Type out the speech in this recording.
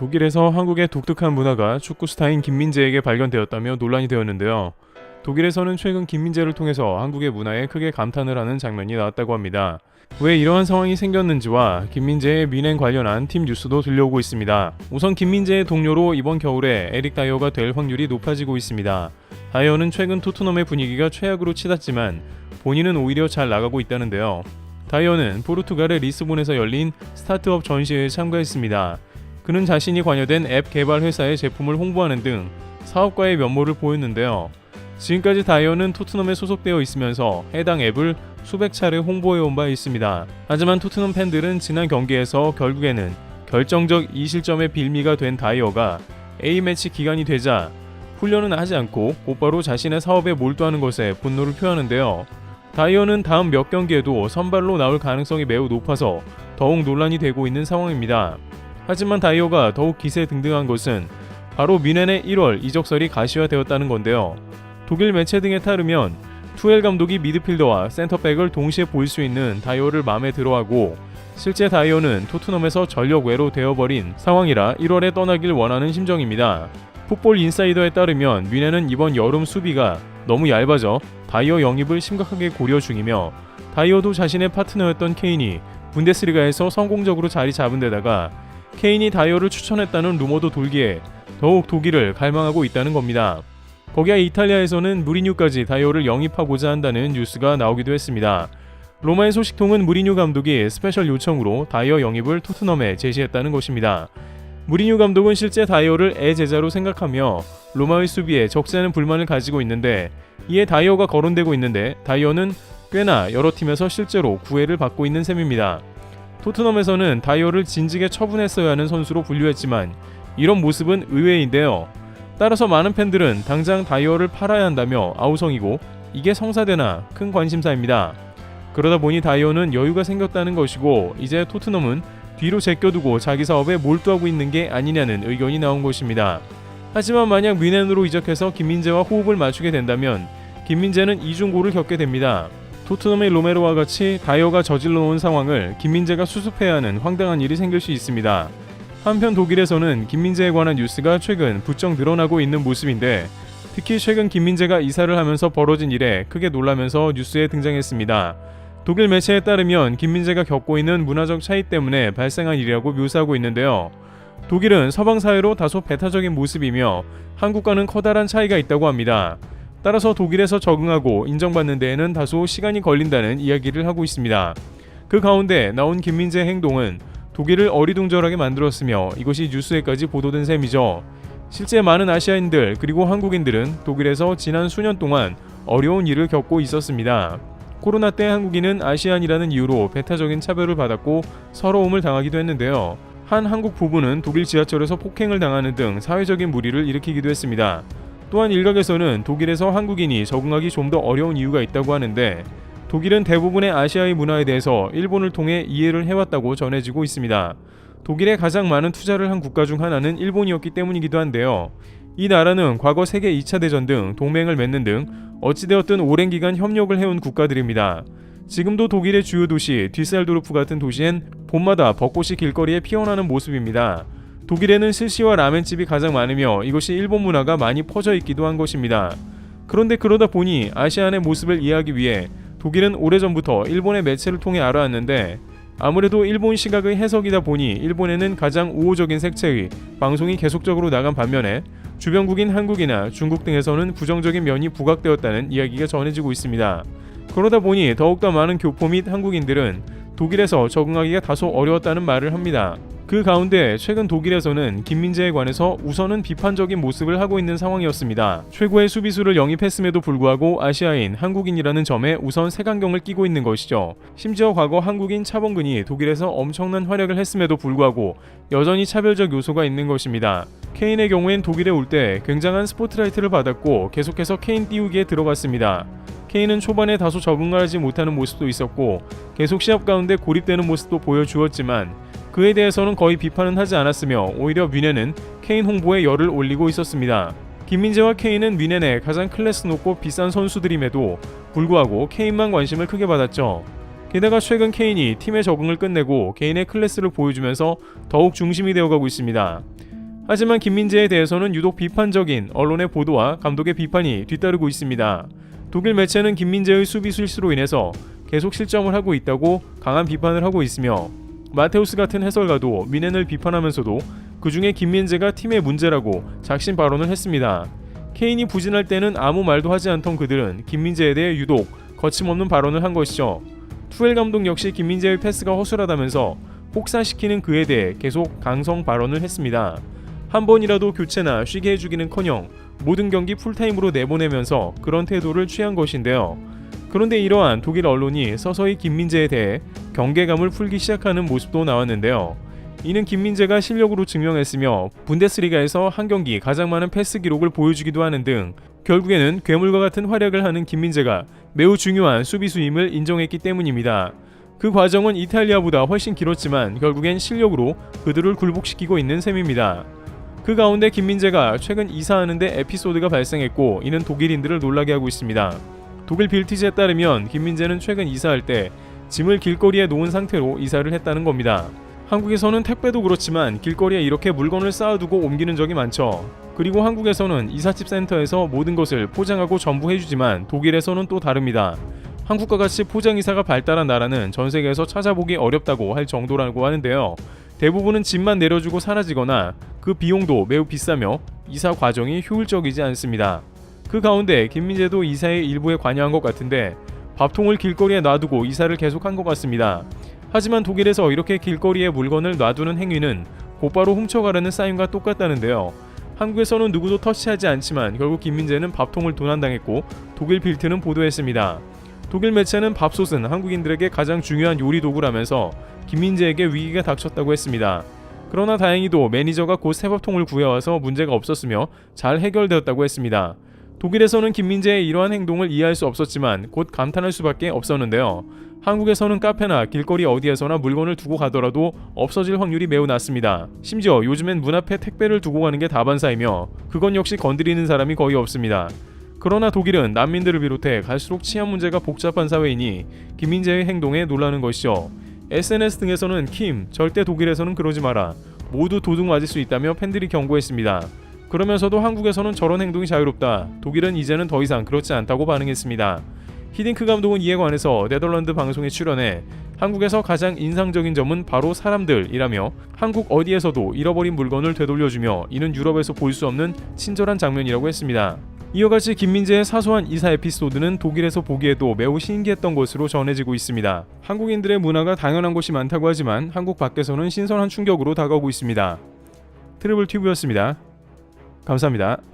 독일에서 한국의 독특한 문화가 축구 스타인 김민재에게 발견되었다며 논란이 되었는데요. 독일에서는 최근 김민재를 통해서 한국의 문화에 크게 감탄을 하는 장면이 나왔다고 합니다. 왜 이러한 상황이 생겼는지와 김민재의 민행 관련한 팀 뉴스도 들려오고 있습니다. 우선 김민재의 동료로 이번 겨울에 에릭 다이어가 될 확률이 높아지고 있습니다. 다이어는 최근 토트넘의 분위기가 최악으로 치닫지만 본인은 오히려 잘 나가고 있다는데요. 다이어는 포르투갈의 리스본에서 열린 스타트업 전시회에 참가했습니다. 그는 자신이 관여된 앱 개발 회사의 제품을 홍보하는 등 사업가의 면모를 보였는데요. 지금까지 다이어는 토트넘에 소속되어 있으면서 해당 앱을 수백 차례 홍보해온 바 있습니다. 하지만 토트넘 팬들은 지난 경기에서 결국에는 결정적 이 실점의 빌미가 된 다이어가 A매치 기간이 되자 훈련은 하지 않고 곧바로 자신의 사업에 몰두하는 것에 분노를 표하는데요. 다이어는 다음 몇 경기에도 선발로 나올 가능성이 매우 높아서 더욱 논란이 되고 있는 상황입니다. 하지만 다이어가 더욱 기세 등등한 것은 바로 미넨의 1월 이적설이 가시화되었다는 건데요. 독일 매체 등에 따르면 투엘 감독이 미드필더와 센터백을 동시에 볼 수 있는 다이어를 마음에 들어하고 실제 다이어는 토트넘에서 전력 외로 되어버린 상황이라 1월에 떠나길 원하는 심정입니다. 풋볼 인사이더에 따르면 미넨은 이번 여름 수비가 너무 얇아져 다이어 영입을 심각하게 고려 중이며 다이어도 자신의 파트너였던 케인이 분데스리가에서 성공적으로 자리 잡은 데다가 케인이 다이어를 추천했다는 루머도 돌기에 더욱 독일을 갈망하고 있다는 겁니다. 거기에 이탈리아에서는 무리뉴까지 다이어를 영입하고자 한다는 뉴스가 나오기도 했습니다. 로마의 소식통은 무리뉴 감독이 스페셜 요청으로 다이어 영입을 토트넘에 제시했다는 것입니다. 무리뉴 감독은 실제 다이어를 애제자로 생각하며 로마의 수비에 적지 않은 불만을 가지고 있는데 이에 다이어가 거론되고 있는데 다이어는 꽤나 여러 팀에서 실제로 구애를 받고 있는 셈입니다. 토트넘에서는 다이어를 진즉에 처분했어야 하는 선수로 분류했지만 이런 모습은 의외인데요. 따라서 많은 팬들은 당장 다이어를 팔아야 한다며 아우성이고 이게 성사되나 큰 관심사입니다. 그러다 보니 다이어는 여유가 생겼다는 것이고 이제 토트넘은 뒤로 제껴두고 자기 사업에 몰두하고 있는 게 아니냐는 의견이 나온 것입니다. 하지만 만약 미넨으로 이적해서 김민재와 호흡을 맞추게 된다면 김민재는 이중고를 겪게 됩니다. 토트넘의 로메로와 같이 다이어가 저질러 놓은 상황을 김민재가 수습해야 하는 황당한 일이 생길 수 있습니다. 한편 독일에서는 김민재에 관한 뉴스가 최근 부쩍 늘어나고 있는 모습인데 특히 최근 김민재가 이사를 하면서 벌어진 일에 크게 놀라면서 뉴스에 등장했습니다. 독일 매체에 따르면 김민재가 겪고 있는 문화적 차이 때문에 발생한 일이라고 묘사하고 있는데요. 독일은 서방 사회로 다소 배타적인 모습이며 한국과는 커다란 차이가 있다고 합니다. 따라서 독일에서 적응하고 인정받는 데에는 다소 시간이 걸린다는 이야기를 하고 있습니다. 그 가운데 나온 김민재 행동은 독일을 어리둥절하게 만들었으며 이것이 뉴스에까지 보도된 셈이죠. 실제 많은 아시아인들 그리고 한국인들은 독일에서 지난 수년 동안 어려운 일을 겪고 있었습니다. 코로나 때 한국인은 아시안이라는 이유로 배타적인 차별을 받았고 서러움을 당하기도 했는데요. 한 한국 부부는 독일 지하철에서 폭행을 당하는 등 사회적인 무리를 일으키기도 했습니다. 또한 일각에서는 독일에서 한국인이 적응하기 좀 더 어려운 이유가 있다고 하는데 독일은 대부분의 아시아의 문화에 대해서 일본을 통해 이해를 해왔다고 전해지고 있습니다. 독일에 가장 많은 투자를 한 국가 중 하나는 일본이었기 때문이기도 한데요. 이 나라는 과거 세계 2차 대전 등 동맹을 맺는 등 어찌되었든 오랜 기간 협력을 해온 국가들입니다. 지금도 독일의 주요 도시 뒤셀도르프 같은 도시엔 봄마다 벚꽃이 길거리에 피어나는 모습입니다. 독일에는 스시와 라멘집이 가장 많으며 이것이 일본 문화가 많이 퍼져 있기도 한 것입니다. 그런데 그러다 보니 아시안의 모습을 이해하기 위해 독일은 오래전부터 일본의 매체를 통해 알아왔는데 아무래도 일본 시각의 해석이다 보니 일본에는 가장 우호적인 색채의 방송이 계속적으로 나간 반면에 주변국인 한국이나 중국 등에서는 부정적인 면이 부각되었다는 이야기가 전해지고 있습니다. 그러다 보니 더욱더 많은 교포 및 한국인들은 독일에서 적응하기가 다소 어려웠다는 말을 합니다. 그 가운데 최근 독일에서는 김민재에 관해서 우선은 비판적인 모습을 하고 있는 상황이었습니다. 최고의 수비수를 영입했음에도 불구하고 아시아인 한국인이라는 점에 우선 색안경을 끼고 있는 것이죠. 심지어 과거 한국인 차범근이 독일에서 엄청난 활약을 했음에도 불구하고 여전히 차별적 요소가 있는 것입니다. 케인의 경우엔 독일에 올 때 굉장한 스포트라이트를 받았고 계속해서 케인 띄우기에 들어갔습니다. 케인은 초반에 다소 적응을 하지 못하는 모습도 있었고 계속 시합 가운데 고립되는 모습도 보여주었지만 그에 대해서는 거의 비판은 하지 않았으며 오히려 뮤넨은 케인 홍보에 열을 올리고 있었습니다. 김민재와 케인은 뮤넨의 가장 클래스 높고 비싼 선수들임에도 불구하고 케인만 관심을 크게 받았죠. 게다가 최근 케인이 팀의 적응을 끝내고 개인의 클래스를 보여주면서 더욱 중심이 되어가고 있습니다. 하지만 김민재에 대해서는 유독 비판적인 언론의 보도와 감독의 비판이 뒤따르고 있습니다. 독일 매체는 김민재의 수비 실수로 인해서 계속 실점을 하고 있다고 강한 비판을 하고 있으며 마테우스 같은 해설가도 미넨을 비판하면서도 그 중에 김민재가 팀의 문제라고 작심 발언을 했습니다. 케인이 부진할 때는 아무 말도 하지 않던 그들은 김민재에 대해 유독 거침없는 발언을 한 것이죠. 투엘 감독 역시 김민재의 패스가 허술하다면서 혹사시키는 그에 대해 계속 강성 발언을 했습니다. 한 번이라도 교체나 쉬게 해주기는커녕 모든 경기 풀타임으로 내보내면서 그런 태도를 취한 것인데요. 그런데 이러한 독일 언론이 서서히 김민재에 대해 경계감을 풀기 시작하는 모습도 나왔는데요. 이는 김민재가 실력으로 증명했으며 분데스리가에서 한 경기 가장 많은 패스 기록을 보여주기도 하는 등 결국에는 괴물과 같은 활약을 하는 김민재가 매우 중요한 수비수임을 인정했기 때문입니다. 그 과정은 이탈리아보다 훨씬 길었지만 결국엔 실력으로 그들을 굴복시키고 있는 셈입니다. 그 가운데 김민재가 최근 이사하는데 에피소드가 발생했고 이는 독일인들을 놀라게 하고 있습니다. 독일 빌티지에 따르면 김민재는 최근 이사할 때 짐을 길거리에 놓은 상태로 이사를 했다는 겁니다. 한국에서는 택배도 그렇지만 길거리에 이렇게 물건을 쌓아두고 옮기는 적이 많죠. 그리고 한국에서는 이삿집 센터에서 모든 것을 포장하고 전부 해주지만 독일에서는 또 다릅니다. 한국과 같이 포장이사가 발달한 나라는 전 세계에서 찾아보기 어렵다고 할 정도라고 하는데요. 대부분은 짐만 내려주고 사라지거나 그 비용도 매우 비싸며 이사 과정이 효율적이지 않습니다. 그 가운데 김민재도 이사의 일부에 관여한 것 같은데 밥통을 길거리에 놔두고 이사를 계속한 것 같습니다. 하지만 독일에서 이렇게 길거리에 물건을 놔두는 행위는 곧바로 훔쳐가라는 사인과 똑같다는데요. 한국에서는 누구도 터치하지 않지만 결국 김민재는 밥통을 도난당했고 독일 빌트는 보도했습니다. 독일 매체는 밥솥은 한국인들에게 가장 중요한 요리 도구라면서 김민재에게 위기가 닥쳤다고 했습니다. 그러나 다행히도 매니저가 곧 새밥통을 구해와서 문제가 없었으며 잘 해결되었다고 했습니다. 독일에서는 김민재의 이러한 행동을 이해할 수 없었지만 곧 감탄할 수밖에 없었는데요. 한국에서는 카페나 길거리 어디에서나 물건을 두고 가더라도 없어질 확률이 매우 낮습니다. 심지어 요즘엔 문 앞에 택배를 두고 가는 게 다반사이며 그건 역시 건드리는 사람이 거의 없습니다. 그러나 독일은 난민들을 비롯해 갈수록 치안 문제가 복잡한 사회이니 김민재의 행동에 놀라는 것이죠. SNS 등에서는 킴 절대 독일에서는 그러지 마라 모두 도둑 맞을 수 있다며 팬들이 경고했습니다. 그러면서도 한국에서는 저런 행동이 자유롭다. 독일은 이제는 더 이상 그렇지 않다고 반응했습니다. 히딩크 감독은 이에 관해서 네덜란드 방송에 출연해 한국에서 가장 인상적인 점은 바로 사람들이라며 한국 어디에서도 잃어버린 물건을 되돌려주며 이는 유럽에서 볼 수 없는 친절한 장면이라고 했습니다. 이와 같이 김민재의 사소한 이사 에피소드는 독일에서 보기에도 매우 신기했던 것으로 전해지고 있습니다. 한국인들의 문화가 당연한 곳이 많다고 하지만 한국 밖에서는 신선한 충격으로 다가오고 있습니다. 트리블 튜브였습니다. 감사합니다.